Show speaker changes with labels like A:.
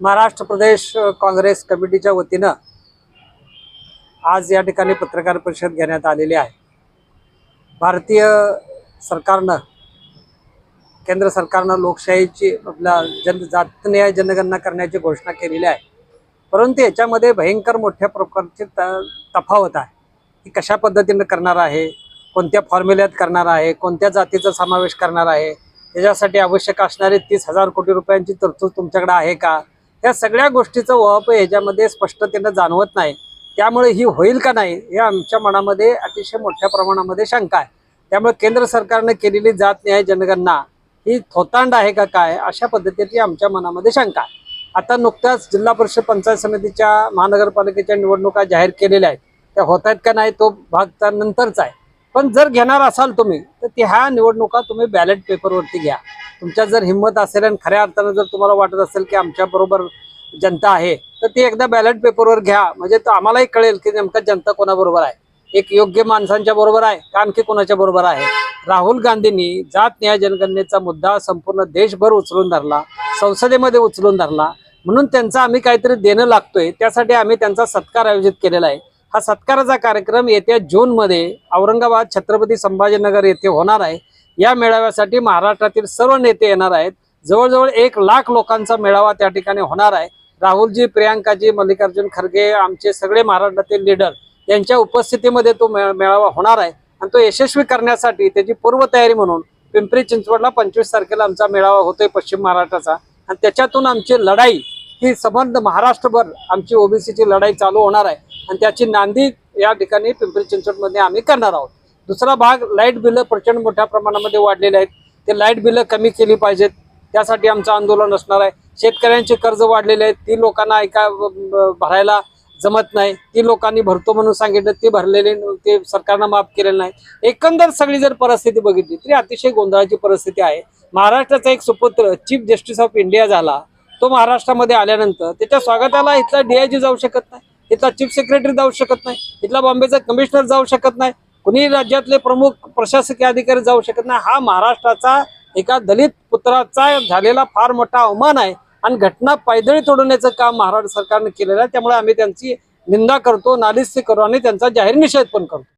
A: महाराष्ट्र प्रदेश काँग्रेस कमिटीच्या वतीनं आज या ठिकाणी पत्रकार परिषद घेण्यात आलेली आहे. भारतीय सरकारनं केंद्र सरकारनं लोकशाहीची आपल्या जन जातनीय जनगणना करण्याची घोषणा केलेली आहे. परंतु याच्यामध्ये भयंकर मोठ्या प्रकारची त तफावत आहे. की कशा पद्धतीनं करणार आहे? कोणत्या फॉर्म्युल्यात करणार आहे? कोणत्या जातीचा समावेश करणार आहे? त्याच्यासाठी आवश्यक असणारे तीस हजार कोटी रुपयांची तरतूद तुमच्याकडे आहे का? या सगळ्या गोष्टीचं वाप ह्याच्यामध्ये स्पष्टतेनं जाणवत नाही. त्यामुळे ही होईल का नाही हे आमच्या मनामध्ये अतिशय मोठ्या प्रमाणामध्ये शंका आहे. त्यामुळे केंद्र सरकारनं केलेली जात न्याय जनगणना ही थोतांड आहे का काय अशा पद्धतीची आमच्या मनामध्ये शंका आहे. आता नुकत्याच जिल्हा परिषद पंचायत समितीच्या महानगरपालिकेच्या निवडणुका जाहीर केलेल्या आहेत. त्या होत आहेत का नाही तो भाग त्या नंतरचा आहे. पण जर घेणार असाल तुम्ही तर ह्या निवडणुका तुम्ही बॅलेट पेपरवरती घ्या. तुमच्यात जर हिंमत असेल आणि खऱ्या अर्थानं जर तुम्हाला वाटत असेल की आमच्या बरोबर जनता आहे तर ती एकदा बॅलेट पेपरवर घ्या. म्हणजे आम्हालाही कळेल की नेमका जनता कोणाबरोबर आहे. एक योग्य माणसांच्या बरोबर आहे का आणखी कोणाच्या बरोबर आहे? राहुल गांधींनी जात न्याय जनगणनेचा मुद्दा संपूर्ण देशभर उचलून धरला संसदेमध्ये उचलून धरला. म्हणून त्यांचा आम्ही काहीतरी देणं लागतोय त्यासाठी आम्ही त्यांचा सत्कार आयोजित केलेला आहे. हा सत्काराचा कार्यक्रम येत्या जूनमध्ये औरंगाबाद छत्रपती संभाजीनगर येथे होणार आहे. या मेळाव्यासाठी महाराष्ट्रातील सर्व नेते येणार आहेत. जवळजवळ एक लाख लोकांचा मेळावा त्या ठिकाणी होणार आहे. राहुलजी प्रियांकाजी मल्लिकार्जुन खरगे आमचे सगळे महाराष्ट्रातील लीडर यांच्या उपस्थितीमध्ये तो मे- मेळावा होणार आहे. आणि तो यशस्वी करण्यासाठी त्याची पूर्वतयारी म्हणून पिंपरी चिंचवडला पंचवीस तारखेला आमचा मेळावा होतोय पश्चिम महाराष्ट्राचा. आणि त्याच्यातून आमची लढाई ही संबंध महाराष्ट्रभर आमची ओबीसीची लढाई चालू होणार आहे. आणि त्याची नांदी या ठिकाणी पिंपरी चिंचवडमध्ये आम्ही करणार आहोत. दुसरा भाग लाइट बिलं प्रचंड मोठ्या प्रमाणामध्ये वाढलेले आहेत. ते लाइट बिलं कमी केली पाहिजेत. त्यासाठी आमचं आंदोलन असणार आहे. शेतकऱ्यांचे कर्ज वाढलेले आहेत. ती लोकांना ऐका भरायला जमत नाही. ती लोकांनी भरतो म्हणून सांगितलं. ते भरलेले ते सरकारनं माफ केलेलं नाही. एकंदर सगळी जर परिस्थिती बघितली तरी अतिशय गोंधळाची परिस्थिती आहे. महाराष्ट्राचा एक सुपुत्र चीफ जस्टिस ऑफ इंडिया झाला. तो महाराष्ट्रामध्ये आल्यानंतर त्याच्या स्वागताला इथला डीआयजी जाऊ शकत नाही. इथला चीफ सेक्रेटरी जाऊ शकत नाही. इथला बॉम्बेचा कमिशनर जाऊ शकत नाही. कुणी राज्यातले प्रमुख प्रशासकीय अधिकारी जाऊ शकत नाही. हा महाराष्ट्राचा एका दलित पुत्राचा झालेला फार मोठा अवमान आहे आणि घटना पायदळी तोडवण्याचं काम महाराष्ट्र सरकारने केलेलं आहे. त्यामुळे आम्ही त्यांची निंदा करतो नालिस्ती करू आणि त्यांचा जाहीर निषेध पण करतो.